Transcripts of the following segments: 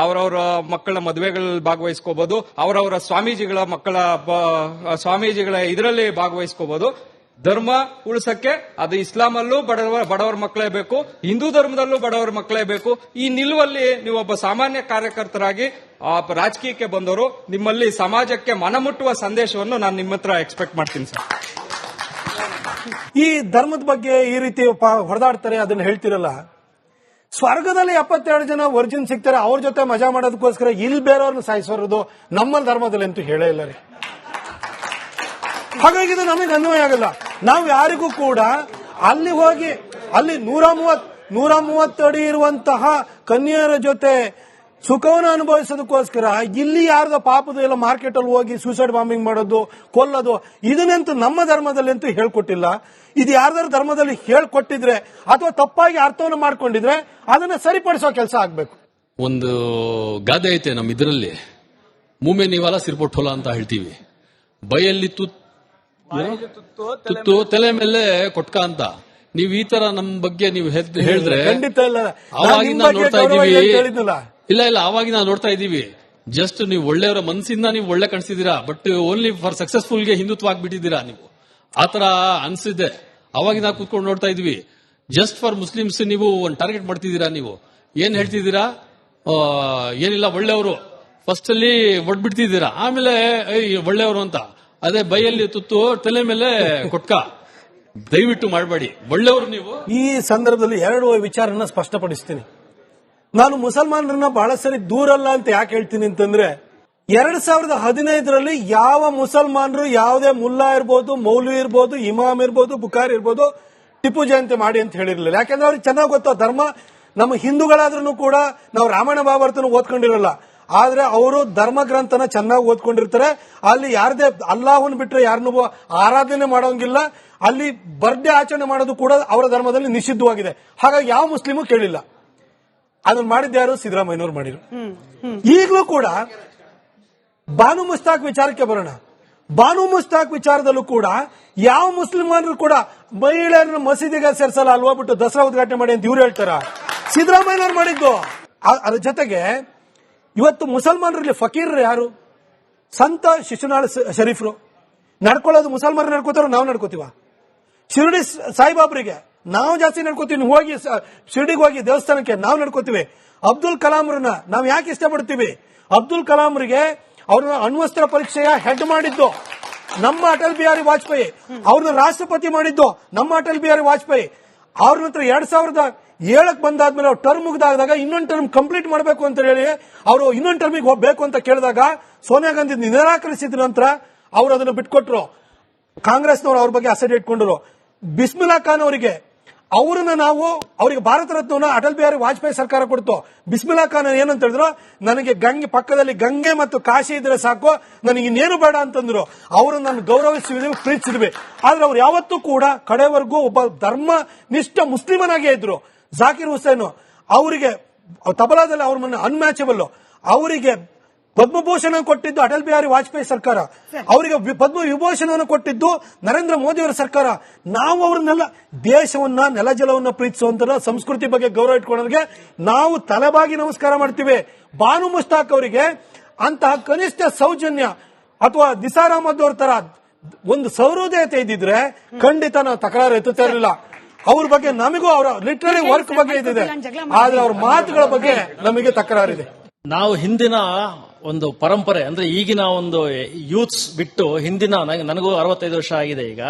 ಅವರವರ ಮಕ್ಕಳ ಮದುವೆಗಳಲ್ಲಿ ಭಾಗವಹಿಸ್ಕೋಬಹುದು ಅವರವರ ಸ್ವಾಮೀಜಿಗಳ ಮಕ್ಕಳ ಸ್ವಾಮೀಜಿಗಳ ಇದರಲ್ಲಿ ಭಾಗವಹಿಸ್ಕೋಬಹುದು ಧರ್ಮ ಉಳಿಸಕ್ಕೆ ಅದು ಇಸ್ಲಾಮಲ್ಲೂ ಬಡವರ ಬಡವರ ಮಕ್ಕಳೇ ಬೇಕು, ಹಿಂದೂ ಧರ್ಮದಲ್ಲೂ ಬಡವರ ಮಕ್ಕಳೇ ಬೇಕು. ಈ ನಿಲುವಲ್ಲಿ ನೀವೊಬ್ಬ ಸಾಮಾನ್ಯ ಕಾರ್ಯಕರ್ತರಾಗಿ ರಾಜಕೀಯಕ್ಕೆ ಬಂದವರು, ನಿಮ್ಮಲ್ಲಿ ಸಮಾಜಕ್ಕೆ ಮನಮುಟ್ಟುವ ಸಂದೇಶವನ್ನು ನಾನು ನಿಮ್ಮ ಹತ್ರ ಎಕ್ಸ್ಪೆಕ್ಟ್ ಮಾಡ್ತೀನಿ ಸರ್. ಈ ಧರ್ಮದ ಬಗ್ಗೆ ಈ ರೀತಿ ಹೊಡೆದಾಡ್ತಾರೆ, ಅದನ್ನ ಹೇಳ್ತಿರಲ್ಲ. ಸ್ವರ್ಗದಲ್ಲಿ ಎಪ್ಪತ್ತೆರಡು ಜನ ವರ್ಜಿನ್ ಸಿಗ್ತಾರೆ, ಅವ್ರ ಜೊತೆ ಮಜಾ ಮಾಡೋದಕ್ಕೋಸ್ಕರ ಇಲ್ಲಿ ಬೇರೆಯವ್ರನ್ನ ಸಾಯಿಸೋದು ನಮ್ಮ ಧರ್ಮದಲ್ಲಿ ಅಂತೂ ಹೇಳೇ ಇಲ್ಲ ರೀ. ಹಾಗಾಗಿ ಇದು ನಮಗೆ ಅನ್ವಯ ಆಗಲ್ಲ. ನಾವು ಯಾರಿಗೂ ಕೂಡ ಅಲ್ಲಿ ಹೋಗಿ, ಅಲ್ಲಿ ನೂರ ಮೂವತ್ ನೂರ ಮೂವತ್ತು ಅಡಿ ಇರುವಂತಹ ಕನ್ಯೆಯರ ಜೊತೆ ಸುಖವನ್ನು ಅನುಭವಿಸೋದಕ್ಕೋಸ್ಕರ ಇಲ್ಲಿ ಯಾರ್ದೋ ಪಾಪದ ಎಲ್ಲ ಮಾರ್ಕೆಟ್ ಅಲ್ಲಿ ಹೋಗಿ ಸೂಸೈಡ್ ಬಾಂಬಿಂಗ್ ಮಾಡೋದು ಕೊಲ್ಲೋದು ಇದನ್ನಂತೂ ನಮ್ಮ ಧರ್ಮದಲ್ಲಿ ಅಂತೂ ಹೇಳ್ಕೊಟ್ಟಿಲ್ಲ. ಇದು ಯಾರ್ದಾರು ಧರ್ಮದಲ್ಲಿ ಹೇಳ್ಕೊಟ್ಟಿದ್ರೆ ಅಥವಾ ತಪ್ಪಾಗಿ ಅರ್ಥವನ್ನು ಮಾಡ್ಕೊಂಡಿದ್ರೆ ಅದನ್ನ ಸರಿಪಡಿಸೋ ಕೆಲಸ ಆಗ್ಬೇಕು. ಒಂದು ಗಾದೆ ಐತೆ ನಮ್ಮ ಇದರಲ್ಲಿ. ಮೂಮೆ ನೀವಲ್ಲ ಸಿರ್ಪೊಟ್ಟೋಲ ಅಂತ ಹೇಳ್ತೀವಿ. ಬೈಯಲ್ಲಿ? ತುತ್ತು ತಲೆ ಮೇಲೆ ಕೊಟ್ಕ ಅಂತ. ನೀವ್ ಈ ತರ ನಮ್ ಬಗ್ಗೆ ನೀವು ಹೇಳಿದ್ರೆ ನೋಡ್ತಾ ಇದೀವಿ ಅಂತ ಹೇಳಿದ್ನಲ್ಲ. ಇಲ್ಲ ಇಲ್ಲ ಅವಾಗ ನಾವು ನೋಡ್ತಾ ಇದೀವಿ ಜಸ್ಟ್ ನೀವು ಒಳ್ಳೆಯವರ ಮನಸ್ಸಿಂದ ನೀವು ಒಳ್ಳೆ ಕಾಣಿಸಿದೀರಾ ಬಟ್ ಓನ್ಲಿ ಫಾರ್ ಸಕ್ಸಸ್ಫುಲ್ಗೆ ಹಿಂದುತ್ವ ಆಗ್ಬಿಟ್ಟಿದ್ದೀರಾ ನೀವು. ಆತರ ಅನ್ಸಿದೆ ಅವಾಗ ನಾವು ಕೂತ್ಕೊಂಡು ನೋಡ್ತಾ ಇದ್ವಿ ಜಸ್ಟ್ ಫಾರ್ ಮುಸ್ಲಿಮ್ಸ್ ನೀವು ಒಂದು ಟಾರ್ಗೆಟ್ ಮಾಡ್ತಿದ್ದೀರಾ ನೀವು. ಏನ್ ಹೇಳ್ತಿದ್ದೀರಾ? ಏನಿಲ್ಲ, ಒಳ್ಳೆಯವರು. ಫಸ್ಟ್ ಅಲ್ಲಿ ಒಡ್ಬಿಡ್ತಿದ್ದೀರಾ. ಆಮೇಲೆ ಒಳ್ಳೆಯವರು ಅಂತ. ಅದೇ ಬೈಯಲ್ಲಿ ತುತ್ತು, ತಲೆ ಮೇಲೆ ಕೊಟ್ಕ. ದಯವಿಟ್ಟು ಮಾಡಬೇಡಿ. ಒಳ್ಳೆಯವರು ನೀವು. ಈ ಸಂದರ್ಭದಲ್ಲಿ ಎರಡು ವಿಚಾರನ ಸ್ಪಷ್ಟಪಡಿಸ್ತೀನಿ. ನಾನು ಮುಸಲ್ಮಾನರನ್ನ ಬಹಳ ಸರಿ ದೂರಲ್ಲ ಅಂತ ಯಾಕೆ ಹೇಳ್ತೀನಿ ಅಂತಂದ್ರೆ ಎರಡ್ ಸಾವಿರದ ಹದಿನೈದರಲ್ಲಿ ಯಾವ ಮುಸಲ್ಮಾನರು ಯಾವುದೇ ಮುಲ್ಲಾ ಇರ್ಬೋದು, ಮೌಲ್ವಿ ಇರ್ಬೋದು, ಇಮಾಮ್ ಇರ್ಬೋದು, ಬುಖಾರ್ ಇರ್ಬೋದು ಟಿಪ್ಪು ಜಯಂತಿ ಮಾಡಿ ಅಂತ ಹೇಳಿರ್ಲಿಲ್ಲ. ಯಾಕಂದ್ರೆ ಅವ್ರಿಗೆ ಚೆನ್ನಾಗಿ ಗೊತ್ತು ಧರ್ಮ ನಮ್ಮ ಹಿಂದೂಗಳಾದ್ರೂ ಕೂಡ ನಾವು ರಾಮಾಯಣ ಮಹಾಭಾರತನ ಓದ್ಕೊಂಡಿರಲ್ಲ. ಆದ್ರೆ ಅವರು ಧರ್ಮ ಗ್ರಂಥನ ಚೆನ್ನಾಗಿ ಓದ್ಕೊಂಡಿರ್ತಾರೆ. ಅಲ್ಲಿ ಯಾರದೇ ಅಲ್ಲಾಹನ್ ಬಿಟ್ರೆ ಯಾರನ್ನೂ ಆರಾಧನೆ ಮಾಡೋಂಗಿಲ್ಲ. ಅಲ್ಲಿ ಬರ್ಡೇ ಆಚರಣೆ ಮಾಡೋದು ಕೂಡ ಅವರ ಧರ್ಮದಲ್ಲಿ ನಿಷಿದ್ಧವಾಗಿದೆ. ಹಾಗಾಗಿ ಯಾವ ಮುಸ್ಲಿಮು ಕೇಳಿಲ್ಲ. ಅದನ್ನ ಮಾಡಿದ್ದಾರು ಯಾರು? ಸಿದ್ದರಾಮಯ್ಯನವ್ರು ಮಾಡಿರು ಈಗಲೂ ಕೂಡ ಬಾನು ಮುಸ್ತಾಕ್ ವಿಚಾರಕ್ಕೆ ಬರೋಣ. ಬಾನು ಮುಸ್ತಾಕ್ ವಿಚಾರದಲ್ಲೂ ಕೂಡ ಯಾವ ಮುಸ್ಲಿಮಾನರು ಕೂಡ ಮಹಿಳೆಯರನ್ನ ಮಸೀದಿಗೆ ಸೇರಿಸಲ್ಲ ಅಲ್ವಾ ಬಿಟ್ಟು ದಸರಾ ಉದ್ಘಾಟನೆ ಮಾಡಿ ಅಂತ ಇವ್ರು ಹೇಳ್ತಾರ. ಸಿದ್ದರಾಮಯ್ಯನವ್ರು ಮಾಡಿದ್ದು. ಅದ್ರ ಜೊತೆಗೆ ಇವತ್ತು ಮುಸಲ್ಮಾನರಲ್ಲಿ ಫಕೀರ್ ಯಾರು? ಸಂತ ಶಿಶುನಾಳ ಶರೀಫ್ರು. ನಡ್ಕೊಳ್ಳೋದು ಮುಸಲ್ಮಾನರು ನಡ್ಕೋತಾರೋ ನಾವು ನಡ್ಕೋತೀವ? ಶಿರಡಿ ಸಾಯಿಬಾಬ್ರಿಗೆ. ನಾವು ಜಾಸ್ತಿ ನಡ್ಕೋತೀವಿ ಹೋಗಿ ಶಿರ್ಡಿಗೆ ಹೋಗಿ ದೇವಸ್ಥಾನಕ್ಕೆ ನಾವು ನಡ್ಕೋತೀವಿ. ಅಬ್ದುಲ್ ಕಲಾಂರನ್ನ ನಾವು ಯಾಕೆ ಇಷ್ಟಪಡ್ತೀವಿ? ಅಬ್ದುಲ್ ಕಲಾಂರಿಗೆ ಅವ್ರನ್ನ ಅಣ್ವಸ್ತ್ರ ಪರೀಕ್ಷೆಯ ಹೆಡ್ ಮಾಡಿದ್ದು ನಮ್ಮ ಅಟಲ್ ಬಿಹಾರಿ ವಾಜಪೇಯಿ. ಅವ್ರನ್ನ ರಾಷ್ಟ್ರಪತಿ ಮಾಡಿದ್ದು ನಮ್ಮ ಅಟಲ್ ಬಿಹಾರಿ ವಾಜಪೇಯಿ. ಅವ್ರ ನಂತರ ಎರಡ್ ಸಾವಿರದ ಏಳಕ್ ಬಂದಾದ್ಮೇಲೆ ಅವ್ರು ಟರ್ಮ್ ಮುಗ್ದಾದಾಗ ಇನ್ನೊಂದು ಟರ್ಮ್ ಕಂಪ್ಲೀಟ್ ಮಾಡಬೇಕು ಅಂತ ಹೇಳಿ ಅವರು ಇನ್ನೊಂದು ಟರ್ಮಿಗೆ ಹೋಗ್ಬೇಕು ಅಂತ ಕೇಳಿದಾಗ ಸೋನಿಯಾ ಗಾಂಧಿ ನಿರಾಕರಿಸಿದ ನಂತರ ಅವ್ರು ಅದನ್ನು ಬಿಟ್ಕೊಟ್ರು. ಕಾಂಗ್ರೆಸ್ನವರು ಅವ್ರ ಬಗ್ಗೆ ಆಸೈಡ್ ಇಟ್ಕೊಂಡ್ರು. ಬಿಸ್ಮಿಲಾ ಖಾನ್ ಅವರಿಗೆ ಅವ್ರನ್ನ ನಾವು, ಅವರಿಗೆ ಭಾರತ ರತ್ನವನ್ನ ಅಟಲ್ ಬಿಹಾರಿ ವಾಜಪೇಯಿ ಸರ್ಕಾರ ಕೊಡ್ತು. ಬಿಸ್ಮಿಲಾ ಖಾನ್ ಏನಂತ ಹೇಳಿದ್ರು? ನನಗೆ ಗಂಗೆ, ಪಕ್ಕದಲ್ಲಿ ಗಂಗೆ ಮತ್ತು ಕಾಶಿ ಇದ್ರೆ ಸಾಕು, ನನಗೆ ಇನ್ನೇನು ಬೇಡ ಅಂತಂದ್ರು. ಅವರು ನಾನು ಗೌರವಿಸಿದ್ವಿ, ಪ್ರೀತಿಸಿದ್ವಿ. ಆದ್ರೆ ಅವ್ರು ಯಾವತ್ತೂ ಕೂಡ ಕಡೆವರೆಗೂ ಒಬ್ಬ ಧರ್ಮ ನಿಷ್ಠ ಮುಸ್ಲಿಮನಾಗೇ ಇದ್ರು. ಜಾಕಿರ್ ಹುಸೇನ್ ಅವರಿಗೆ, ತಬಲಾದಲ್ಲಿ ಅವ್ರ ಅನ್ಮ್ಯಾಚಬಲ್ ಅವರಿಗೆ ಪದ್ಮಭೂಷಣ ಕೊಟ್ಟಿದ್ದು ಅಟಲ್ ಬಿಹಾರಿ ವಾಜಪೇಯಿ ಸರ್ಕಾರ ಅವರಿಗೆ ಪದ್ಮ ವಿಭೂಷಣವನ್ನು ಕೊಟ್ಟಿದ್ದು ನರೇಂದ್ರ ಮೋದಿ ಅವರ ಸರ್ಕಾರ ನಾವು ಅವ್ರನ್ನೆಲ್ಲ ದೇಶವನ್ನ ನೆಲಜಲವನ್ನ ಪ್ರೀತಿಸುವಂತ ಸಂಸ್ಕೃತಿ ಬಗ್ಗೆ ಗೌರವ ಇಟ್ಕೊಳ್ಳೋರಿಗೆ ನಾವು ತಲೆಬಾಗಿ ನಮಸ್ಕಾರ ಮಾಡ್ತೀವಿ ಬಾನು ಮುಸ್ತಾಕ್ ಅವರಿಗೆ ಅಂತಹ ಕನಿಷ್ಠ ಸೌಜನ್ಯ ಅಥವಾ ನಿಸಾರ್ ಅಹಮದ್ ಅವ್ರ ತರ ಒಂದು ಸೌಹೃದಯತೆ ಇದ್ದಿದ್ರೆ ಖಂಡಿತ ನಾವು ತಕರಾರು ಎತ್ತುತ್ತಾ ಇರಲಿಲ್ಲ ಅವ್ರ ಬಗ್ಗೆ ನಮಗೂ ಅವರ ಲಿಟ್ರರಿ ವರ್ಕ್ ಬಗ್ಗೆ ಇದಿದೆ ಆದ್ರೆ ಅವ್ರ ಮಾತುಗಳ ಬಗ್ಗೆ ನಮಗೆ ತಕರಾರಿದೆ ನಾವು ಹಿಂದಿನ ಒಂದು ಪರಂಪರೆ, ಅಂದ್ರೆ ಈಗಿನ ಒಂದು ಯೂತ್ಸ್ ಬಿಟ್ಟು ಹಿಂದಿನ ನನಗೆ- ಅರವತ್ತೈದು ವರ್ಷ ಆಗಿದೆ ಈಗ.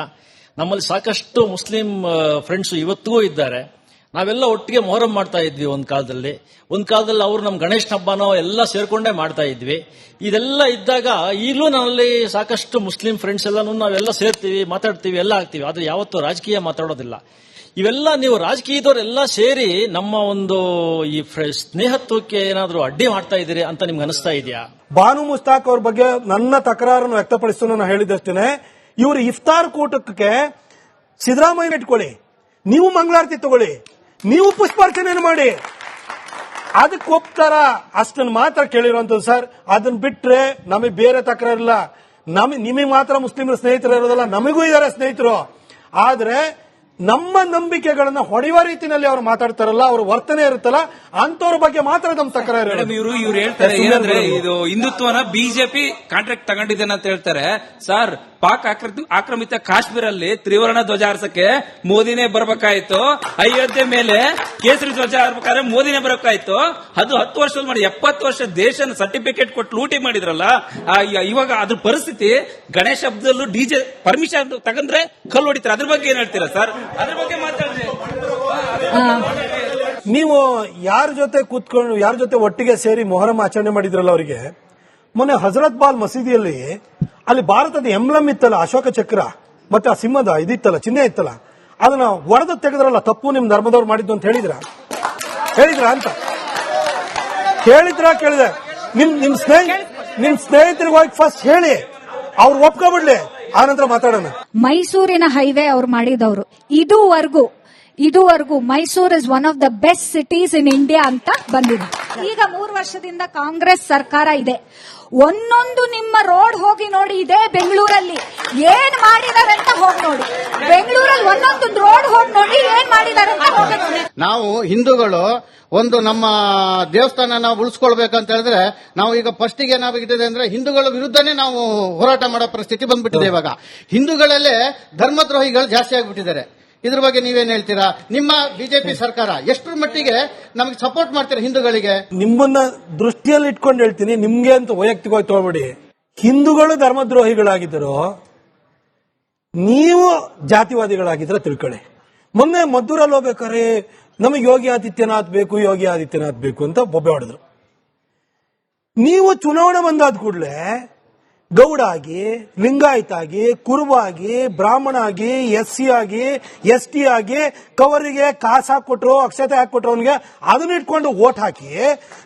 ನಮ್ಮಲ್ಲಿ ಸಾಕಷ್ಟು ಮುಸ್ಲಿಂ ಫ್ರೆಂಡ್ಸ್ ಇವತ್ತಿಗೂ ಇದ್ದಾರೆ. ನಾವೆಲ್ಲ ಒಟ್ಟಿಗೆ ಮೊಹರಂ ಮಾಡ್ತಾ ಇದ್ವಿ ಒಂದ್ ಕಾಲದಲ್ಲಿ. ಒಂದ್ ಕಾಲದಲ್ಲಿ ಅವರು ನಮ್ಮ ಗಣೇಶನ ಹಬ್ಬನೋ ಎಲ್ಲ ಸೇರ್ಕೊಂಡೇ ಮಾಡ್ತಾ ಇದ್ವಿ. ಇದೆಲ್ಲ ಇದ್ದಾಗ ಈಗಲೂ ನನ್ನಲ್ಲಿ ಸಾಕಷ್ಟು ಮುಸ್ಲಿಂ ಫ್ರೆಂಡ್ಸ್ ಎಲ್ಲಾನು ನಾವೆಲ್ಲ ಸೇರ್ತೀವಿ, ಮಾತಾಡ್ತೀವಿ, ಎಲ್ಲ ಆಗ್ತೀವಿ. ಆದ್ರೆ ಯಾವತ್ತೂ ರಾಜಕೀಯ ಮಾತಾಡೋದಿಲ್ಲ. ಇವೆಲ್ಲ ನೀವು ರಾಜಕೀಯದವರೆಲ್ಲ ಸೇರಿ ನಮ್ಮ ಒಂದು ಈ ಸ್ನೇಹತ್ವಕ್ಕೆ ಏನಾದರೂ ಅಡ್ಡಿ ಮಾಡ್ತಾ ಇದ್ದೀರಿ ಅಂತ ನಿಮ್ಗೆ ಅನಿಸ್ತಾ ಇದೆಯಾ? ಬಾನು ಮುಸ್ತಾಕ್ ಅವ್ರ ಬಗ್ಗೆ ನನ್ನ ತಕರಾರನ್ನು ವ್ಯಕ್ತಪಡಿಸಲು ನಾನು ಹೇಳಿದಷ್ಟೇ ಇವರು ಇಫ್ತಾರ್ ಕೂಟಕ್ಕೆ ಸಿದ್ದರಾಮಯ್ಯ ಇಟ್ಕೊಳ್ಳಿ. ನೀವು ಮಂಗಳಾರತಿ ತಗೊಳ್ಳಿ. ನೀವು ಪುಷ್ಪಾರ್ಚನೆ ಮಾಡಿ. ಅದಕ್ಕೆ ಒಪ್ತಾರ ಅಷ್ಟನ್ನು ಮಾತ್ರ ಕೇಳಿರುವಂತದ್ದು ಸರ್. ಅದನ್ನ ಬಿಟ್ರೆ ನಮಗೆ ಬೇರೆ ತಕರಾರಿಲ್ಲ. ನಮಗೆ ನಿಮಗೆ ಮಾತ್ರ ಮುಸ್ಲಿಮರ ಸ್ನೇಹಿತರು ಇರೋದಲ್ಲ, ನಮಗೂ ಇದಾರೆ ಸ್ನೇಹಿತರು. ಆದ್ರೆ ನಮ್ಮ ನಂಬಿಕೆಗಳನ್ನ ಹೊಡೆಯುವ ರೀತಿಯಲ್ಲಿ ಅವ್ರು ಮಾತಾಡ್ತಾರಲ್ಲ ಅವ್ರ ವರ್ತನೆ ಇರುತ್ತಲ್ಲ ಅಂತವ್ರ ಬಗ್ಗೆ ಮಾತ್ರ ನಮ್ ತಕರಾರು ಇವರು ಇವ್ರು ಹೇಳ್ತಾರೆ ಏನಂದ್ರೆ ಇದು ಹಿಂದುತ್ವನ ಬಿಜೆಪಿ ಕಾಂಟ್ರಾಕ್ಟ್ ತಗೊಂಡಿದ್ದೇನೆ ಅಂತ ಹೇಳ್ತಾರೆ. ಸರ್ ಪಾಕ್ ಆಕ್ರ- ಆಕ್ರಮಿತ ಕಾಶ್ಮೀರಲ್ಲಿ ತ್ರಿವರ್ಣ ಧ್ವಜ ಹಾರಿಸಕ್ಕೆ ಮೋದಿನೇ ಬರ್ಬೇಕಾಯ್ತು. ಅಯೋಧ್ಯೆ ಮೇಲೆ ಕೇಸರಿ ಧ್ವಜ ಹಾರ್ಬೇಕಾದ್ರೆ ಮೋದಿನೇ ಬರಬೇಕಾಯ್ತು. ಅದು ಹತ್ತು ವರ್ಷದಲ್ಲಿ ಮಾಡಿ, ಎಪ್ಪತ್ತು ವರ್ಷ ದೇಶನ ಸರ್ಟಿಫಿಕೇಟ್ ಕೊಟ್ಟು ಲೂಟಿ ಮಾಡಿದ್ರಲ್ಲ ಇವಾಗ ಅದ್ರ ಪರಿಸ್ಥಿತಿ, ಗಣೇಶ ಹಬ್ಬದಲ್ಲೂ ಡಿಜೆ ಪರ್ಮಿಷನ್ ತಗೊಂಡ್ರೆ ಕಲ್ಲು ಹೊಡಿತಾರೆ. ಅದ್ರ ಬಗ್ಗೆ ಏನ್ ಹೇಳ್ತೀರಾ ಸರ್? ಅದ್ರ ಬಗ್ಗೆ ಮಾತಾಡ್ರಿ. ನೀವು ಯಾರ ಜೊತೆ ಕೂತ್ಕೊಂಡು, ಯಾರ ಜೊತೆ ಒಟ್ಟಿಗೆ ಸೇರಿ ಮೊಹರಂ ಆಚರಣೆ ಮಾಡಿದ್ರಲ್ಲ ಅವರಿಗೆ? ಮೊನ್ನೆ ಹಜರತ್ ಬಾಲ್ ಮಸೀದಿಯಲ್ಲಿ ಅಲ್ಲಿ ಭಾರತದ ಎಂಬ್ಲಮ್ ಇತ್ತಲ್ಲ, ಅಶೋಕ ಚಕ್ರ, ಮತ್ತೆ ಆ ಸಿಂಹದ ಇದಿತ್ತಲ್ಲ, ಚಿಹ್ನೆ ಇತ್ತಲ್ಲ, ಅದನ್ನ ಒಡೆದು ತೆಗೆದ್ರಲ್ಲ ತಪ್ಪು ನಿಮ್ ಧರ್ಮದವ್ರು ಮಾಡಿದ್ದು ಅಂತ ಹೇಳಿದ್ರ? ಹೇಳಿದ್ರ ಅಂತ. ಹೇಳಿದ್ರ ಕೇಳಿದೆ. ನಿಮ್ ನಿಮ್ ಸ್ನೇಹ, ನಿಮ್ ಸ್ನೇಹಿತರಿಗೆ ಹೋಗಿ ಫಸ್ಟ್ ಹೇಳಿ. ಅವ್ರು ಒಪ್ಕೊಬಿಡ್ಲಿ. ಆನಂತರ ಮಾತಾಡೋಣ. ಮೈಸೂರಿನ ಹೈವೇ ಅವ್ರು ಮಾಡಿದವರು. ಇದುವರೆಗೂ ಇದುವರೆಗೂ Mysore is one of the best cities in India ಅಂತ ಬಂದಿದೆ. ಈಗ ಮೂರು ವರ್ಷದಿಂದ ಕಾಂಗ್ರೆಸ್ ಸರ್ಕಾರ ಇದೆ. ಒಂದೊಂದು ನಿಮ್ಮ ರೋಡ್ ಹೋಗಿ ನೋಡಿ, ಇದೇ ಬೆಂಗಳೂರಲ್ಲಿ ಏನ್ ಮಾಡಿದಾರೆ ಅಂತ ಹೋಗಿ ನೋಡಿ. ಬೆಂಗಳೂರಲ್ಲಿ ಒಂದೊಂದು ರೋಡ್ ಹೋಗಿ ನೋಡಿ ಏನ್ ಮಾಡಿದಾರೆ ಅಂತ ನೋಡಿ. ನಾವು ಹಿಂದೂಗಳು ಒಂದು ನಮ್ಮ ದೇವಸ್ಥಾನ ನಾವು ಉಳಿಸ್ಕೊಳ್ಬೇಕಂತ ಹೇಳಿದ್ರೆ ನಾವು ಈಗ ಫಸ್ಟ್ಗೆ ಏನಾಗಿದೆ ಅಂದ್ರೆ ಹಿಂದೂಗಳ ವಿರುದ್ಧನೇ ನಾವು ಹೋರಾಟ ಮಾಡೋ ಪರಿಸ್ಥಿತಿ ಬಂದ್ಬಿಟ್ಟಿದೆ ಇವಾಗ. ಹಿಂದೂಗಳಲ್ಲೇ ಧರ್ಮದ್ರೋಹಿಗಳು ಜಾಸ್ತಿ ಆಗ್ಬಿಟ್ಟಿದ್ದಾರೆ. ಇದ್ರ ಬಗ್ಗೆ ನೀವೇನ್ ಹೇಳ್ತೀರಾ? ನಿಮ್ಮ ಬಿಜೆಪಿ ಸರ್ಕಾರ, ಎಷ್ಟರ ಮಟ್ಟಿಗೆ ನಮಗೆ ಸಪೋರ್ಟ್ ಮಾಡ್ತೀರಾ ಹಿಂದೂಗಳಿಗೆ? ನಿಮ್ಮನ್ನ ದೃಷ್ಟಿಯಲ್ಲಿ ಇಟ್ಕೊಂಡು ಹೇಳ್ತೀನಿ, ನಿಮ್ಗೆ ಅಂತ ವೈಯಕ್ತಿಕವಾಗಿ ತಗೊಳ್ಬೇಡಿ. ಹಿಂದೂಗಳು ಧರ್ಮದ್ರೋಹಿಗಳಾಗಿದ್ದರು, ನೀವು ಜಾತಿವಾದಿಗಳಾಗಿದ್ರೆ ತಿಳ್ಕೊಳ್ಳಿ. ಮೊನ್ನೆ ಮದ್ದೂರಲ್ಲಿ ಹೋಗ್ಬೇಕಾರೆ ನಮಗೆ ಯೋಗಿ ಆದಿತ್ಯನಾಥ್ ಬೇಕು, ಯೋಗಿ ಆದಿತ್ಯನಾಥ್ ಬೇಕು ಅಂತ ಬೊಬ್ಬೆ ಹೊಡೆದ್ರು. ನೀವು ಚುನಾವಣೆ ಬಂದಾದ ಕೂಡಲೇ ಗೌಡ ಆಗಿ ಲಿಂಗಾಯತ್ ಆಗಿ ಕುರುಬ ಆಗಿ ಬ್ರಾಹ್ಮಣ ಆಗಿ ಎಸ್ ಸಿ ಆಗಿ ಎಸ್ ಟಿ ಆಗಿ ಕವರಿಗೆ ಕಾಸು ಹಾಕೊಟ್ರು ಅಕ್ಷತೆ ಹಾಕೊಟ್ರು ಅವನಿಗೆ, ಅದನ್ನ ಇಟ್ಕೊಂಡು ಓಟ್ ಹಾಕಿ,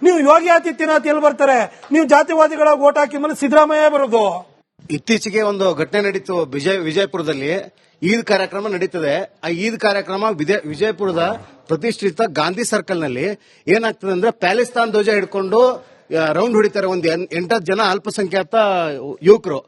ನೀವು ಯೋಗಿ ಆದಿತ್ಯನಾಥ್ ಎಲ್ಲಿ ಬರ್ತಾರೆ? ನೀವು ಜಾತಿವಾದಿಗಳಾಗಿ ಓಟ್ ಹಾಕಿ ಮೇಲೆ ಸಿದ್ದರಾಮಯ್ಯ ಬರೋದು. ಇತ್ತೀಚೆಗೆ ಒಂದು ಘಟನೆ ನಡೀತು ವಿಜಯ, ವಿಜಯಪುರದಲ್ಲಿ. ಈದ್ ಕಾರ್ಯಕ್ರಮ ನಡೀತದೆ. ಆ ಈದ್ ಕಾರ್ಯಕ್ರಮ ವಿಜಯ- ವಿಜಯಪುರದ ಪ್ರತಿಷ್ಠಿತ ಗಾಂಧಿ ಸರ್ಕಲ್ನಲ್ಲಿ ಏನಾಗ್ತದೆ ಅಂದ್ರೆ ಪ್ಯಾಲಿಸ್ತಾನ್ ಧ್ವಜ ಹಿಡ್ಕೊಂಡು ರೌಂಡ್ ಹೊಡಿತಾರೆ ಒಂದು ಎಂಟತ್ತು ಜನ ಅಲ್ಪಸಂಖ್ಯಾತ ಯುವಕರು.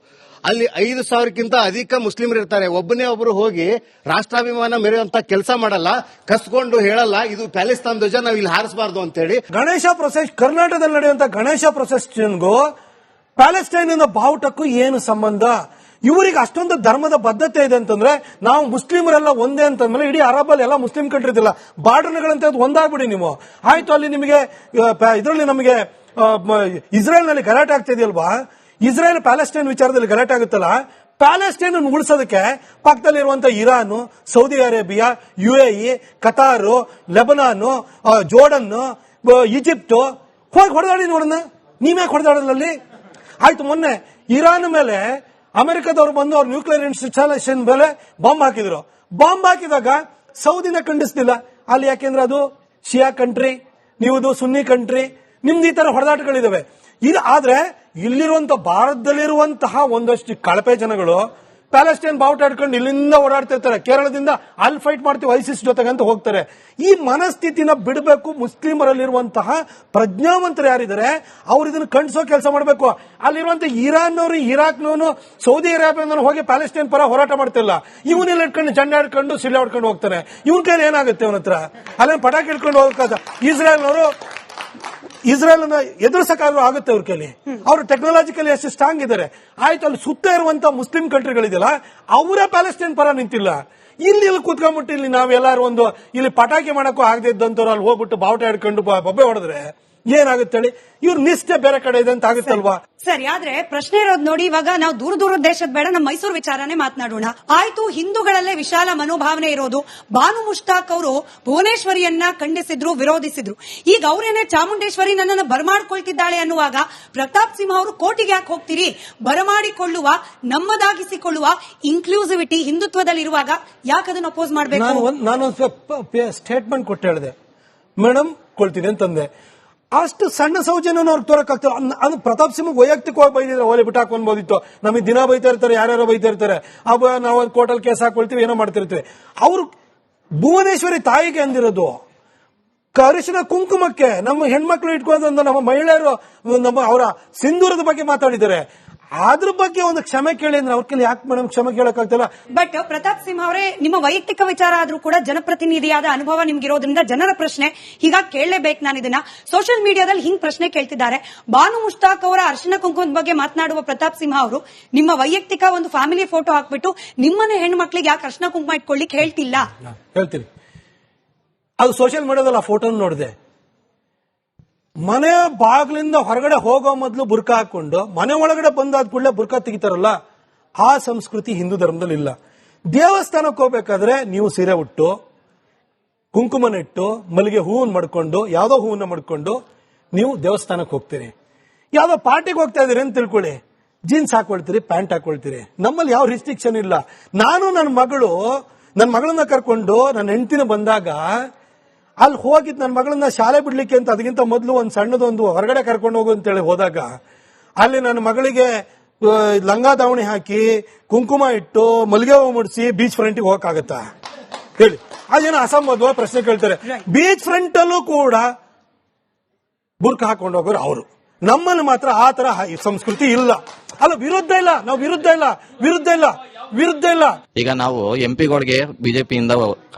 ಅಲ್ಲಿ ಐದು ಸಾವಿರಕ್ಕಿಂತ ಅಧಿಕ ಮುಸ್ಲಿಮರು ಇರ್ತಾರೆ. ಒಬ್ಬನೇ ಒಬ್ಬರು ಹೋಗಿ ರಾಷ್ಟ್ರಾಭಿಮಾನ ಮೆರೆಯುವಂತ ಕೆಲಸ ಮಾಡಲ್ಲ, ಕಸ್ಕೊಂಡು ಹೇಳಲ್ಲ, ಇದು ಪ್ಯಾಲೆಸ್ತಾನ್ ಧ್ವಜ, ನಾವು ಇಲ್ಲಿ ಹಾರಿಸಬಾರ್ದು ಅಂತೇಳಿ. ಗಣೇಶ ಪ್ರೊಸೆಸ್, ಕರ್ನಾಟಕದಲ್ಲಿ ನಡೆಯುವಂತ ಗಣೇಶ ಪ್ರೊಸೆಸ್ಗೂ ಪ್ಯಾಲೆಸ್ಟೈನ್ ಬಾವುಟಕ್ಕೂ ಏನು ಸಂಬಂಧ? ಇವರಿಗೆ ಅಷ್ಟೊಂದು ಧರ್ಮದ ಬದ್ಧತೆ ಇದೆ ಅಂತಂದ್ರೆ, ನಾವು ಮುಸ್ಲಿಮರೆಲ್ಲ ಒಂದೇ ಅಂತಂದ್ಮೇಲೆ ಇಡೀ ಅರಬಲ್ಲಿ ಎಲ್ಲ ಮುಸ್ಲಿಂ ಕಂಟ್ರಿ ಇದಿಲ್ಲ ಬಾರ್ಡರ್ಗಳಂತ ಒಂದಾಗ್ಬಿಡಿ ನೀವು. ಆಯ್ತು, ಅಲ್ಲಿ ನಿಮಗೆ ಇದರಲ್ಲಿ ನಮಗೆ ಇಸ್ರೇಲ್ನಲ್ಲಿ ಗಲಾಟೆ ಆಗ್ತಿದೆಯಲ್ವಾ ಇಸ್ರೇಲ್ ಪ್ಯಾಲೆಸ್ಟೈನ್ ವಿಚಾರದಲ್ಲಿ ಗಲಾಟೆ ಆಗುತ್ತಲ್ಲ? ಪ್ಯಾಲೆಸ್ಟೈನ್ ಉಳಿಸೋದಕ್ಕೆ ಪಕ್ಕದಲ್ಲಿರುವಂತ Iran, Saudi Arabia U A E Qatar Lebanon Jordan Egypt, ಹೋಗಿ ಹೊಡೆದಾಡಿ ನೋಡೋಣ. ನೀವೇ ಹೊಡೆದಾಡಲ್ಲಿ ಆಯ್ತು, ಮೊನ್ನೆ ಇರಾನ್ ಮೇಲೆ ಅಮೆರಿಕದವರು ಬಂದು ಅವ್ರ ನ್ಯೂಕ್ಲಿಯರ್ ಇನ್ಸ್ಟಾಲೇಷನ್ ಮೇಲೆ ಬಾಂಬ್ ಹಾಕಿದ್ರು. ಬಾಂಬ್ ಹಾಕಿದಾಗ ಸೌದಿನ ಖಂಡಿಸ್ತಿಲ್ಲ ಅಲ್ಲಿ ಯಾಕೆಂದ್ರೆ ಅದು ಶಿಯಾ ಕಂಟ್ರಿ, ನೀವು ಸುನ್ನಿ ಕಂಟ್ರಿ ನಿಮ್ದು ಈ ತರ ಹೊಡೆದಾಟಗಳಿದಾವೆ. ಇದು ಆದ್ರೆ ಇಲ್ಲಿರುವಂತ ಭಾರತದಲ್ಲಿರುವಂತಹ ಒಂದಷ್ಟು ಕಳಪೆ ಜನಗಳು ಪ್ಯಾಲೆಸ್ಟೈನ್ ಬಾವುಟ ಹಿಡ್ಕೊಂಡು ಇಲ್ಲಿಂದ ಓಡಾಡ್ತಿರ್ತಾರೆ ಕೇರಳದಿಂದ ಅಲ್ಲಿ ಫೈಟ್ ಮಾಡ್ತೀವಿ ಐಸಿಸ್ ಜೊತೆಗೆ ಅಂತ ಹೋಗ್ತಾರೆ. ಈ ಮನಸ್ಥಿತಿನ ಬಿಡಬೇಕು ಮುಸ್ಲಿಮರಲ್ಲಿರುವಂತಹ ಪ್ರಜ್ಞಾವಂತರು ಯಾರಿದ್ದಾರೆ, ಅವ್ರು ಇದನ್ನು ಖಂಡಿಸೋ ಕೆಲಸ ಮಾಡಬೇಕು. ಅಲ್ಲಿರುವಂತ ಇರಾನ್ನವರು ಇರಾಕ್ನವನು ಸೌದಿ ಅರೇಬಿಯಾದವನು ಹೋಗಿ ಪ್ಯಾಲೆಸ್ಟೈನ್ ಪರ ಹೋರಾಟ ಮಾಡ್ತಿಲ್ಲ. ಇವನ್ನೆಲ್ಲ ಇಟ್ಕೊಂಡು ಜಂಡ ಹಿಡ್ಕೊಂಡು ಸಿಳ್ಳೆ ಹೊಡ್ಕೊಂಡು ಹೋಗ್ತಾರೆ. ಇವನ್ ಕೈಲಿ ಏನಾಗುತ್ತೆ ಅವನ ಹತ್ರ? ಅಲ್ಲೇನು ಪಟಾಕಿ ಹಿಡ್ಕೊಂಡು ಹೋಗಕ್ಕಾಗ ಇಸ್ರೇಲ್ನವರು ಇಸ್ರೇಲ್ ಎದುರಿಸಕ್ಕಾದ್ರೂ ಆಗುತ್ತೆ ಅವ್ರ ಕೈಲಿ ಅವರು ಟೆಕ್ನಾಲಜಿಕಲಿ ಎಷ್ಟು ಸ್ಟ್ರಾಂಗ್ ಇದ್ದಾರೆ ಆಯ್ತು, ಅಲ್ಲಿ ಸುತ್ತ ಇರುವಂತ ಮುಸ್ಲಿಂ ಕಂಟ್ರಿಗಳಿದೆಯಲ್ಲ ಅವರೇ ಪ್ಯಾಲೆಸ್ಟೈನ್ ಪರ ನಿಂತಿಲ್ಲ. ಇಲ್ಲಿ ಇಲ್ಲಿ ಕೂತ್ಕೊಂಡ್ಬಿಟ್ಟು ಇಲ್ಲಿ ನಾವೆಲ್ಲರೂ ಒಂದು, ಇಲ್ಲಿ ಪಟಾಕಿ ಮಾಡಕ್ಕೂ ಆಗದೆ ಇದ್ದಂತವ್ರು ಅಲ್ಲಿ ಹೋಗ್ಬಿಟ್ಟು ಬಾವುಟ ಹಿಡ್ಕೊಂಡು ಬೊಬ್ಬೆ ಹೊಡೆದ್ರೆ ಏನಾಗುತ್ತೆ ಹೇಳಿ? ಇವ್ರ ನಿಷ್ಠೆ ಬೇರೆ ಕಡೆ ಇದೆ ಅಂತ ಆಗುತ್ತಲ್ವಾ? ಸರಿ. ಆದ್ರೆ ಪ್ರಶ್ನೆ ಇರೋದು ನೋಡಿ ಇವಾಗ ನಾವು ದೂರ ದೂರ ದೇಶದ ಬೇಡ ನಮ್ಮ ಮೈಸೂರು ವಿಚಾರನೇ ಮಾತನಾಡೋಣ. ಆಯ್ತು ಹಿಂದೂಗಳಲ್ಲೇ ವಿಶಾಲ ಮನೋಭಾವನೆ ಇರೋದು. ಬಾನು ಮುಷ್ತಾಕ್ ಅವರು ಭುವನೇಶ್ವರಿಯನ್ನ ಖಂಡಿಸಿದ್ರು ವಿರೋಧಿಸಿದ್ರು. ಈಗ ಅವರೇನೆ ಚಾಮುಂಡೇಶ್ವರಿ ನನ್ನನ್ನು ಬರಮಾಡಿಕೊಳ್ತಿದ್ದಾಳೆ ಅನ್ನುವಾಗ ಪ್ರತಾಪ್ ಸಿಂಹ ಅವರು ಕೋರ್ಟಿಗೆ ಯಾಕೆ ಹೋಗ್ತೀರಿ? ಬರಮಾಡಿಕೊಳ್ಳುವ ನಮ್ಮದಾಗಿಸಿಕೊಳ್ಳುವ ಇನ್ಕ್ಲೂಸಿವಿಟಿ ಹಿಂದುತ್ವದಲ್ಲಿ ಇರುವಾಗ ಯಾಕೆ ಅದನ್ನ ಅಪೋಸ್ ಮಾಡಬೇಕು? ನಾನು ಸ್ಟೇಟ್ಮೆಂಟ್ ಕೊಟ್ಟು ಹೇಳಿದೆ. ಮೇಡಮ್ ಕೊಳ್ತೀನಿ ಅಂತಂದೆ. ಅಷ್ಟು ಸಣ್ಣ ಸೌಜನ್ಯನ ಅವ್ರಿಗೆ ತೋರಕ್ಕಾಗ್ತಲ್ಲ ಅದು ಪ್ರತಾಪ್ ಸಿಂಹ ವೈಯಕ್ತಿಕವಾಗಿ ಬೈದಿದ್ರೆ ಓಲೆ ಬಿಟ್ಟು ಹಾಕೊಂಡ್ಬೋದಿತ್ತು ನಮಗೆ ದಿನ ಬೈತಾ ಇರ್ತಾರೆ ಯಾರ್ಯಾರೋ ಬೈತಾ ಇರ್ತಾರೆ ಅಬ್ಬ, ನಾವು ಕೋರ್ಟಲ್ಲಿ ಕೇಸ್ ಹಾಕೊಳ್ತೀವಿ, ಏನೋ ಮಾಡ್ತಿರ್ತೀವಿ. ಅವರು ಭುವನೇಶ್ವರಿ ತಾಯಿಗೆ ಅಂದಿರೋದು. ಕರಿಶಿನ ಕುಂಕುಮಕ್ಕೆ ನಮ್ಮ ಹೆಣ್ಮಕ್ಳು ಇಟ್ಕೊಂಡು ನಮ್ಮ ಮಹಿಳೆಯರು, ನಮ್ಮ ಅವರ ಸಿಂಧೂರದ ಬಗ್ಗೆ ಮಾತಾಡಿದ್ದಾರೆ. ಅದ್ರ ಬಗ್ಗೆ ಒಂದು ಕ್ಷಮೆ ಕೇಳಿ ಅಂದ್ರೆ ಅವ್ರ ಕೈಲಿ ಯಾಕೆ ಮೇಡಮ್ ಕ್ಷಮೆ ಕೇಳಕ್ಕಾಗ್ತಿಲ್ಲ? ಬಟ್ ಪ್ರತಾಪ್ ಸಿಂಹ ಅವರೇ ನಿಮ್ಮ ವೈಯಕ್ತಿಕ ವಿಚಾರ ಆದ್ರೂ ಕೂಡ ಜನಪ್ರತಿನಿಧಿಯಾದ ಅನುಭವ ನಿಮ್ಗಿರೋದ್ರಿಂದ ಜನರ ಪ್ರಶ್ನೆ ಹೀಗಾಗಿ ಕೇಳಲೇಬೇಕು ನಾನು ಇದನ್ನ. ಸೋಷಿಯಲ್ ಮೀಡಿಯಾದಲ್ಲಿ ಹಿಂಗ್ ಪ್ರಶ್ನೆ ಕೇಳ್ತಿದ್ದಾರೆ. ಬಾನು ಮುಷ್ತಾಕ್ ಅವರ ಅರ್ಶನ ಕುಂಕುಮದ ಬಗ್ಗೆ ಮಾತನಾಡುವ ಪ್ರತಾಪ್ ಸಿಂಹ ಅವರು ನಿಮ್ಮ ವೈಯಕ್ತಿಕ ಒಂದು ಫ್ಯಾಮಿಲಿ ಫೋಟೋ ಹಾಕ್ಬಿಟ್ಟು ನಿಮ್ಮನೆ ಹೆಣ್ಮಕ್ಳಿಗೆ ಯಾಕೆ ಅರ್ಶನ ಕುಂಕುಮ ಇಟ್ಕೊಳ್ಳಿಕ್ ಹೇಳ್ತಿಲ್ಲ? ಹೇಳ್ತೀನಿ. ಅದು ಸೋಷಿಯಲ್ ಮೀಡಿಯಾದಲ್ಲಿ ಆ ಫೋಟೋ ನೋಡಿದೆ. ಮನೆ ಬಾಗಿಲಿಂದ ಹೊರಗಡೆ ಹೋಗೋ ಮೊದಲು ಬುರ್ಕ ಹಾಕೊಂಡು ಮನೆ ಒಳಗಡೆ ಬಂದಾದ ಕೂಡಲೇ ಬುರ್ಕ ತೆಗಿತಾರಲ್ಲ, ಆ ಸಂಸ್ಕೃತಿ ಹಿಂದೂ ಧರ್ಮದಲ್ಲಿ ಇಲ್ಲ. ದೇವಸ್ಥಾನಕ್ಕೆ ಹೋಗ್ಬೇಕಾದ್ರೆ ನೀವು ಸೀರೆ ಉಟ್ಟು ಕುಂಕುಮನಿಟ್ಟು ಮಲ್ಲಿಗೆ ಹೂವನ್ನ ಮಾಡ್ಕೊಂಡು, ಯಾವುದೋ ಹೂವನ್ನ ಮಾಡ್ಕೊಂಡು ನೀವು ದೇವಸ್ಥಾನಕ್ಕೆ ಹೋಗ್ತೀರಿ. ಯಾವ್ದೋ ಪಾರ್ಟಿಗೆ ಹೋಗ್ತಾ ಇದೀರಿ ಅಂತ ತಿಳ್ಕೊಳ್ಳಿ. ಜೀನ್ಸ್ ಹಾಕೊಳ್ತೀರಿ, ಪ್ಯಾಂಟ್ ಹಾಕೊಳ್ತೀರಿ. ನಮ್ಮಲ್ಲಿ ಯಾವ ರಿಸ್ಟ್ರಿಕ್ಷನ್ ಇಲ್ಲ. ನಾನು ನನ್ನ ಮಗಳು ನನ್ನ ಮಗಳನ್ನ ಕರ್ಕೊಂಡು ನನ್ನ ಹೆಂಡತಿನ ಬಂದಾಗ ಅಲ್ಲಿ ಹೋಗಿದ್ ನನ್ನ ಮಗಳನ್ನ ಶಾಲೆ ಬಿಡ್ಲಿಕ್ಕೆ ಅಂತ ಅದಕ್ಕಿಂತ ಮೊದಲು ಒಂದು ಸಣ್ಣದೊಂದು ಹೊರಗಡೆ ಕರ್ಕೊಂಡು ಹೋಗು ಅಂತೇಳಿ ಹೋದಾಗ ಅಲ್ಲಿ ನನ್ನ ಮಗಳಿಗೆ ಲಂಗ ದಾವಣಿ ಹಾಕಿ ಕುಂಕುಮ ಇಟ್ಟು ಮಲ್ಲಿಗೆ ಹೂವು ಮುಡಿಸಿ ಬೀಚ್ ಫ್ರಂಟಿಗೆ ಹೋಗಕ್ಕಾಗತ್ತಾ? ಹೇಳಿ. ಅದೇನು ಅಸಂಬದ್ವ ಪ್ರಶ್ನೆ ಕೇಳ್ತಾರೆ. ಬೀಚ್ ಫ್ರಂಟ್ ಅಲ್ಲೂ ಕೂಡ ಬುರ್ಕ ಹಾಕೊಂಡು ಹೋಗೋರು ಅವರು. ನಮ್ಮಲ್ಲಿ ಮಾತ್ರ ಆ ತರ ಹ- ಸಂಸ್ಕೃತಿ ಇಲ್ಲ. ಅಲ್ಲ ವಿರುದ್ಧ ಇಲ್ಲ. ನಾವು ವಿರುದ್ಧ ಇಲ್ಲ. ವಿರುದ್ಧ ಇಲ್ಲ. ವಿರುದ್ಧ ಇಲ್ಲ. ಈಗ ನಾವು ಎಂ ಪಿಗಳಿಗೆ ಬಿಜೆಪಿಯಿಂದ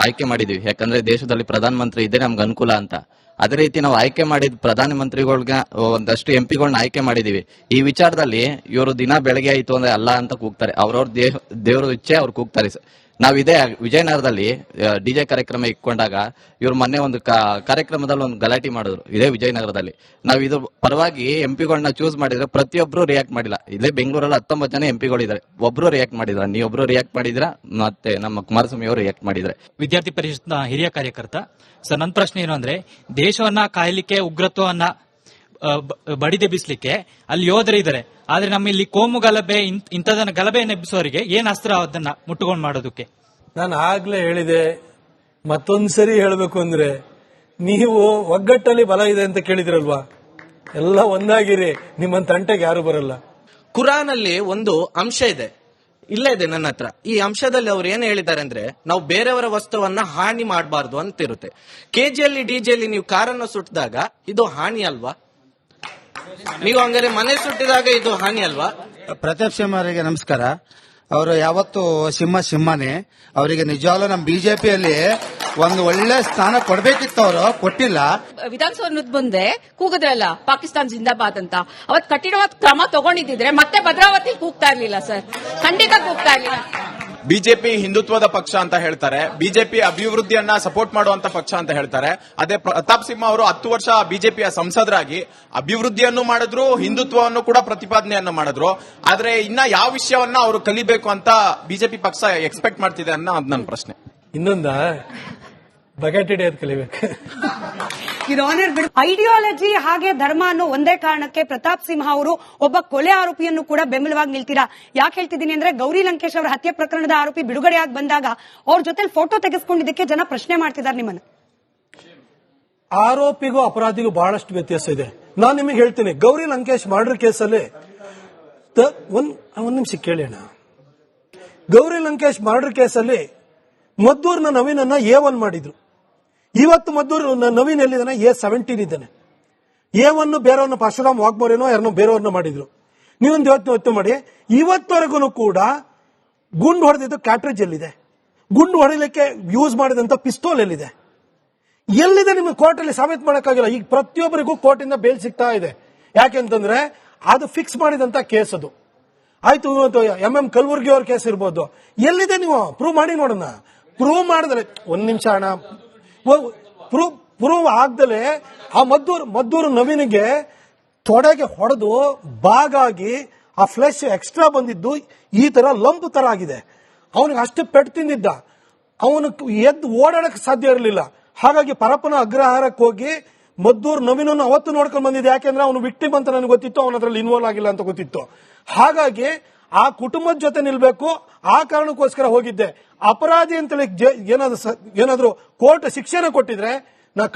ಆಯ್ಕೆ ಮಾಡಿದೀವಿ. ಯಾಕಂದ್ರೆ ದೇಶದಲ್ಲಿ ಪ್ರಧಾನ ಮಂತ್ರಿ ಇದ್ರೆ ನಮ್ಗೆ ಅನುಕೂಲ ಅಂತ. ಅದೇ ರೀತಿ ನಾವು ಆಯ್ಕೆ ಮಾಡಿದ ಪ್ರಧಾನ ಮಂತ್ರಿಗಳ್ಗೆ ಒಂದಷ್ಟು ಎಂ ಪಿಗಳನ್ನ ಆಯ್ಕೆ ಮಾಡಿದೀವಿ. ಈ ವಿಚಾರದಲ್ಲಿ ಇವರು ದಿನ ಬೆಳಗ್ಗೆ ಆಯ್ತು ಅಂದ್ರೆ ಅಲ್ಲ ಅಂತ ಕೂಗ್ತಾರೆ. ಅವ್ರವ್ರ ದೇಹ ದೇವ್ರ ಇಚ್ಛೆ ಅವ್ರು ಕೂಗ್ತಾರೆ. ನಾವ್ ವಿಜಯನಗರದಲ್ಲಿ ಡಿಜೆ ಕಾರ್ಯಕ್ರಮ ಇಟ್ಕೊಂಡಾಗ ಇವ್ರು ಮೊನ್ನೆ ಒಂದು ಕಾರ್ಯಕ್ರಮದಲ್ಲಿ ಒಂದು ಗಲಾಟೆ ಮಾಡಿದ್ರು, ಇದೇ ವಿಜಯನಗರದಲ್ಲಿ. ನಾವು ಇದು ಪರವಾಗಿ ಎಂ ಪಿಗಳನ್ನ ಚೂಸ್ ಮಾಡಿದ್ರೆ ಪ್ರತಿಯೊಬ್ಬರು ರಿಯಾಕ್ಟ್ ಮಾಡಿಲ್ಲ. ಇಲ್ಲೇ ಬೆಂಗಳೂರಲ್ಲಿ ಹತ್ತೊಂಬತ್ತು ಜನ ಎಂ ಪಿಗಳಿದ್ದಾರೆ. ಒಬ್ರು ರಿಯಾಕ್ಟ್ ಮಾಡಿದ್ರ ನೀವೊಬ್ರು ರಿಯಾಕ್ಟ್ ಮಾಡಿದ್ರ ಮತ್ತೆ ನಮ್ಮ ಕುಮಾರಸ್ವಾಮಿ ಅವರು ರಿಯಾಕ್ಟ್ ಮಾಡಿದ್ರೆ ವಿದ್ಯಾರ್ಥಿ ಪರಿಷತ್ನ ಹಿರಿಯ ಕಾರ್ಯಕರ್ತ. ಸರ್ ನನ್ನ ಪ್ರಶ್ನೆ ಏನು ಅಂದ್ರೆ, ದೇಶವನ್ನ ಕಾಯಲಿಕ್ಕೆ ಉಗ್ರತ್ವವನ್ನ ಆ, ಬಿಸ್ಲಿಕ್ಕೆ ಅಲ್ಲಿ ಯೋಧರು ಇದ್ದಾರೆ. ಆದ್ರೆ ನಮ್ಮ ಇಲ್ಲಿ ಕೋಮು ಗಲಭೆ ಇಂತ್- ಇಂಥದನ್ನ ಗಲಭೆ ಎಬ್ಬಿಸೋರಿಗೆ ಏನ್ ಅಸ್ತ್ರ ಅದನ್ನ ಮುಟ್ಟುಕೊಂಡು ಮಾಡೋದಕ್ಕೆ? ನಾನು ಆಗ್ಲೇ ಹೇಳಿದೆ ಮತ್ತೊಂದ್ಸರಿ ಹೇಳಬೇಕು ಅಂದ್ರೆ ನೀವು ಒಗ್ಗಟ್ಟಲ್ಲಿ ಬಲ ಇದೆ ಅಂತ ಕೇಳಿದ್ರಲ್ವಾ? ಎಲ್ಲ ಒಂದಾಗಿರಿ ನಿಮ್ಮ ತಂಟೆಗೆ ಯಾರು ಬರಲ್ಲ. ಕುರಾನ್ ಅಲ್ಲಿ ಒಂದು ಅಂಶ ಇದೆ. ಇಲ್ಲ ಇದೆ ನನ್ನ ಹತ್ರ. ಈ ಅಂಶದಲ್ಲಿ ಅವ್ರು ಏನ್ ಹೇಳಿದ್ದಾರೆ ಅಂದ್ರೆ ನಾವು ಬೇರೆಯವರ ವಸ್ತುವನ್ನ ಹಾನಿ ಮಾಡಬಾರ್ದು ಅಂತ ಇರುತ್ತೆ ಕೆಜಿಯಲ್ಲಿ ಡಿಜಿಯಲ್ಲಿ ನೀವು ಕಾರನ್ನು ಸುಟ್ಟಿದಾಗ ಇದು ಹಾನಿ ಅಲ್ವಾ? ನೀವು ಹಂಗಾರೆ ಮನೆ ಸುಟ್ಟಿದಾಗ ಇದು ಹಾನಿ ಅಲ್ವಾ? ಪ್ರತಾಪ್ ಸಿಂಹ ಅವರಿಗೆ ನಮಸ್ಕಾರ. ಅವರು ಯಾವತ್ತು ಸಿಂಹ ಸಿಂಹನೇ. ಅವರಿಗೆ ನಿಜವಾಗ್ಲೂ ನಮ್ಮ ಬಿಜೆಪಿಯಲ್ಲಿ ಒಂದು ಒಳ್ಳೆ ಸ್ಥಾನ ಕೊಡ್ಬೇಕಿತ್ತು ಅವರು ಕೊಟ್ಟಿಲ್ಲ. ವಿಧಾನಸೌಧದ ಮುಂದೆ ಕೂಗಿದ್ರಲ್ಲ ಪಾಕಿಸ್ತಾನ ಜಿಂದಾಬಾದ್ ಅಂತ. ಅವತ್ ಕಠಿಣವಾದ ಕ್ರಮ ತಗೊಂಡಿದ್ರೆ ಮತ್ತೆ ಭದ್ರಾವತಿ ಕೂಗ್ತಾ ಇರ್ಲಿಲ್ಲ ಸರ್. ಖಂಡಿತ ಕೂಗ್ತಾ ಇರ್ಲಿಲ್ಲ. ಬಿಜೆಪಿ ಹಿಂದುತ್ವದ ಪಕ್ಷ ಅಂತ ಹೇಳ್ತಾರೆ. ಬಿಜೆಪಿ ಅಭಿವೃದ್ಧಿಯನ್ನ ಸಪೋರ್ಟ್ ಮಾಡುವಂತ ಪಕ್ಷ ಅಂತ ಹೇಳ್ತಾರೆ. ಅದೇ ಪ್ರತಾಪ್ ಸಿಂಹ ಅವರು ಹತ್ತು ವರ್ಷ ಬಿಜೆಪಿಯ ಸಂಸದರಾಗಿ ಅಭಿವೃದ್ಧಿಯನ್ನು ಮಾಡಿದ್ರು, ಹಿಂದುತ್ವವನ್ನು ಕೂಡ ಪ್ರತಿಪಾದನೆಯನ್ನ ಮಾಡಿದ್ರು. ಆದ್ರೆ ಇನ್ನ ಯಾವ ವಿಷಯವನ್ನ ಅವರು ಕಲಿಬೇಕು ಅಂತ ಬಿಜೆಪಿ ಪಕ್ಷ ಎಕ್ಸ್ಪೆಕ್ಟ್ ಮಾಡ್ತಿದೆ ಅನ್ನೋ ನನ್ನ ಪ್ರಶ್ನೆ. ಇನ್ನೊಂದ? ಬಗೆಟ್ ಕಲಿಬೇಕು. ಐಡಿಯಾಲಜಿ ಹಾಗೆ ಧರ್ಮ ಅನ್ನೋ ಒಂದೇ ಕಾರಣಕ್ಕೆ ಪ್ರತಾಪ್ ಸಿಂಹ ಅವರು ಒಬ್ಬ ಕೊಲೆ ಆರೋಪಿಯನ್ನು ಕೂಡ ಬೆಂಬಲವಾಗಿ ನಿಲ್ತೀರಾ? ಯಾಕೆ ಹೇಳ್ತಿದ್ದೀನಿ ಅಂದ್ರೆ ಗೌರಿ ಲಂಕೇಶ್ ಅವರ ಹತ್ಯೆ ಪ್ರಕರಣದ ಆರೋಪಿ ಬಿಡುಗಡೆಯಾಗಿ ಬಂದಾಗ ಅವ್ರ ಜೊತೆ ಫೋಟೋ ತೆಗೆಸ್ಕೊಂಡಿದ್ದಕ್ಕೆ ಜನ ಪ್ರಶ್ನೆ ಮಾಡ್ತಿದ್ದಾರೆ ನಿಮ್ಮನ್ನ. ಆರೋಪಿಗೂ ಅಪರಾಧಿಗೂ ಬಹಳಷ್ಟು ವ್ಯತ್ಯಾಸ ಇದೆ. ನಾನು ನಿಮಗೆ ಹೇಳ್ತೀನಿ, ಗೌರಿ ಲಂಕೇಶ್ ಮರ್ಡರ್ ಕೇಸಲ್ಲಿ ಒಂದ್ ಒಂದ್ ನಿಮಿಷ ಕೇಳೋಣ ಗೌರಿ ಲಂಕೇಶ್ ಮರ್ಡರ್ ಕೇಸಲ್ಲಿ ಮದ್ದೂರ್ನ ನವೀನನ್ನ ಎ ಒನ್ ಮಾಡಿದ್ರು. ಇವತ್ತು ಮದ್ದೂರು ನವೀನ್ ಎಲ್ಲಿದ್ದಾನೆ ಎ ಸೆವೆಂಟೀನ್ ಇದ್ದಾನೆ. ಎ ಒನ್ ಬೇರೆಯವ್ರನ್ನ ಪರಶುರಾಮ್ ವಾಗ್ಮೋರೇನೋ ಯಾರನ್ನೋ ಬೇರೆಯವ್ರನ್ನ ಮಾಡಿದ್ರು. ನೀವೊಂದು ಇವತ್ತು ಇವತ್ತು ಮಾಡಿ. ಇವತ್ತವರೆಗೂ ಕೂಡ ಗುಂಡು ಹೊಡೆದಿದ್ದು ಕ್ಯಾಟ್ರೇಜ್ ಎಲ್ಲಿದೆ ಗುಂಡು ಹೊಡಿಲಿಕ್ಕೆ ಯೂಸ್ ಮಾಡಿದಂತ ಪಿಸ್ತೋಲ್ ಎಲ್ಲಿದೆ ಎಲ್ಲಿದೆ ನಿಮ್ಗೆ ಕೋರ್ಟ್ ಅಲ್ಲಿ ಸಾಬೀತು ಮಾಡೋಕ್ಕಾಗಿಲ್ಲ. ಈಗ ಪ್ರತಿಯೊಬ್ಬರಿಗೂ ಕೋರ್ಟ್ ಬೇಲ್ ಸಿಗ್ತಾ ಇದೆ. ಯಾಕೆಂತಂದ್ರೆ ಅದು ಫಿಕ್ಸ್ ಮಾಡಿದಂತ ಕೇಸ್ ಅದು. ಆಯ್ತು ಎಂ ಎಂ ಕಲ್ಬುರ್ಗಿ ಅವ್ರ ಕೇಸ್ ಇರ್ಬೋದು. ಎಲ್ಲಿದೆ ನೀವು? ಪ್ರೂವ್ ಮಾಡಿ ನೋಡೋಣ. ಪ್ರೂವ್ ಮಾಡಿದ್ರೆ, ಒಂದ್ ನಿಮಿಷ ಅಣ್ಣ. ಪ್ರೂವ್ ಆಗ್ದಲೆ ಆ ಮದ್ದೂರು ಮದ್ದೂರು ನವೀನಿಗೆ ತೊಡೆಗೆ ಹೊಡೆದು ಬಾಗಾಗಿ ಆ ಫ್ಲೆಶ್ ಎಕ್ಸ್ಟ್ರಾ ಬಂದಿದ್ದು ಈ ತರ ಲಂಪ್ ತರ ಆಗಿದೆ. ಅವನಿಗೆ ಅಷ್ಟು ಪೆಟ್ಟು ತಿಂದಿದ್ದ. ಅವನು ಎದ್ದು ಓಡಾಡಕ್ ಸಾಧ್ಯ ಇರಲಿಲ್ಲ. ಹಾಗಾಗಿ ಪರಪ್ಪನ ಅಗ್ರಹಾರಕ್ಕೆ ಹೋಗಿ ಮದ್ದೂರ್ ನವೀನನ್ನು ಅವತ್ತು ನೋಡ್ಕೊಂಡು ಬಂದಿದ್ದೆ. ಯಾಕೆಂದ್ರೆ ಅವನು ವಿಕ್ಟಿಮ್ ಅಂತ ನನಗೆ ಗೊತ್ತಿತ್ತು ಅವನ ಅದ್ರಲ್ಲಿ ಇನ್ವಾಲ್ವ್ ಆಗಿಲ್ಲ ಅಂತ ಗೊತ್ತಿತ್ತು. ಹಾಗಾಗಿ ಆ ಕುಟುಂಬದ ಜೊತೆ ನಿಲ್ಬೇಕು ಆ ಕಾರಣಕ್ಕೋಸ್ಕರ ಹೋಗಿದ್ದೆ. ಅಪರಾಧಿ ಅಂತೇಳಿ ಏನಾದ್ರು ಏನಾದ್ರು ಕೋರ್ಟ್ ಶಿಕ್ಷೆನ ಕೊಟ್ಟಿದ್ರೆ